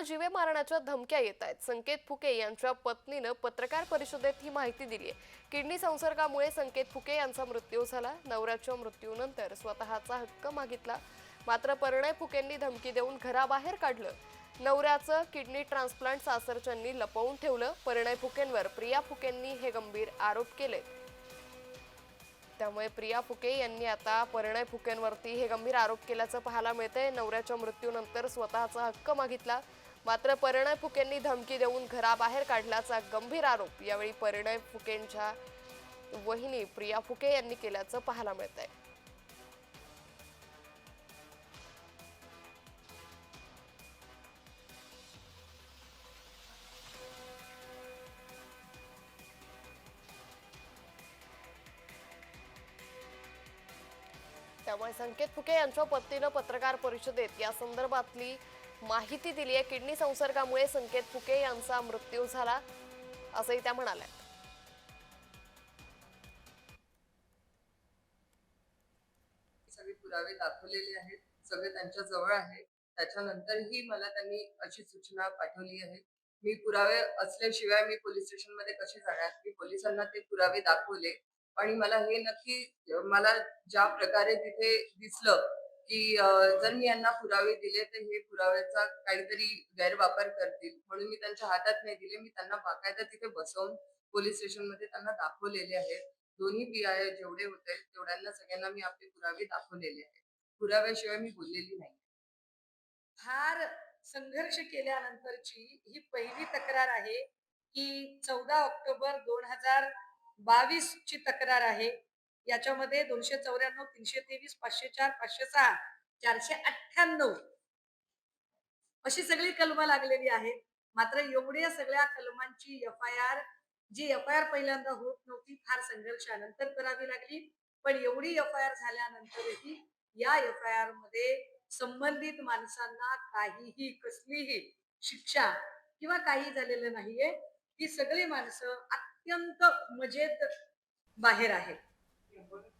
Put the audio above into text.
स्वतःला जीवे मारण्याच्या धमक्या येत आहेत. संकेत फुके यांच्या पत्नीनं पत्रकार परिषदेत ही माहिती दिली आहे. किडनी संसर्गामुळे संकेत फुके यांचा मृत्यू झाला. नवऱ्याच्या मृत्यूनंतर स्वतःचा हक्क मागितला. मात्र परिणय फुकेंनी धमकी देऊन घराबाहेर काढलं. नवऱ्याचं किडनी ट्रान्सप्लांट सासरच्यांनी लपवून ठेवलं. परिणय फुकेंवर प्रिया फुकेंनी हे गंभीर आरोप केले त्यामुळे प्रिया फुके यांनी आता परिणय फुकेंवरती हे गंभीर आरोप केल्याचं पाहायला मिळतंय. नवऱ्याच्या मृत्यूनंतर स्वतःचा हक्क मागितला. मात्र परिणय फुकेंनी धमकी देऊन घराबाहेर काढल्याचा गंभीर आरोप. यावेळी परिणय फुकेंच्या वहिनी प्रिया फुके यांनी केल्याचं पाहायला मिळतंय. त्यामुळे संकेत फुके यांच्या पत्नीनं पत्रकार परिषदेत या संदर्भातली माहिती दिली आहे. किडनी संसर्गामुळे संकेत फुके यांचा मृत्यू झाला असंही त्या म्हणाल्या. सगळे पुरावे दाखवलेले आहेत सगळे त्यांच्या जवळ आहे त्याच्यानंतरही मला त्यांनी अशी सूचना पाठवली आहे. मी पुरावे असल्याशिवाय मी पोलीस स्टेशनमध्ये कशी जाणार? मी पोलिसांना ते पुरावे दाखवले. आणि मला हे नक्की मला ज्या प्रकारे तिथे दिसलं की जर मी यांना पुरावे दिले तर हे पुराव्याचा काहीतरी गैरवापर करतील. म्हणून मी त्यांच्या हातात नाही दिले. मी त्यांना बाकायदा तिथे बसवून पोलीस स्टेशनमध्ये त्यांना दाखवलेले आहेत. दोन्ही पी आय जेवढे होते तेवढ्यांना सगळ्यांना मी आपले पुरावे दाखवलेले आहेत. पुराव्याशिवाय मी बोललेली नाही. फार संघर्ष केल्यानंतरची ही पहिली तक्रार आहे की चौदा ऑक्टोबर दोन हजार बावीस ची तक्रार आहे. याच्यामध्ये दोनशे चौऱ्याण्णव तीनशे तेवीस पाचशे चार पाचशे सहा चारशे अठ्ठ्याण्णव. अशी सगळी कलम लागलेली आहेत. मात्र एवढ्या सगळ्या कलमांची एफ आय आर जी एफ आय आर पहिल्यांदा होत नव्हती फार संघर्षानंतर करावी लागली. पण एवढी एफ आय आर झाल्यानंतरही या एफ आय आरमध्ये संबंधित माणसांना काहीही कसलीही शिक्षा किंवा काही झालेलं नाहीये. ही सगळी माणसं अत्यंत मजेत बाहेर आहेत. Yeah, what is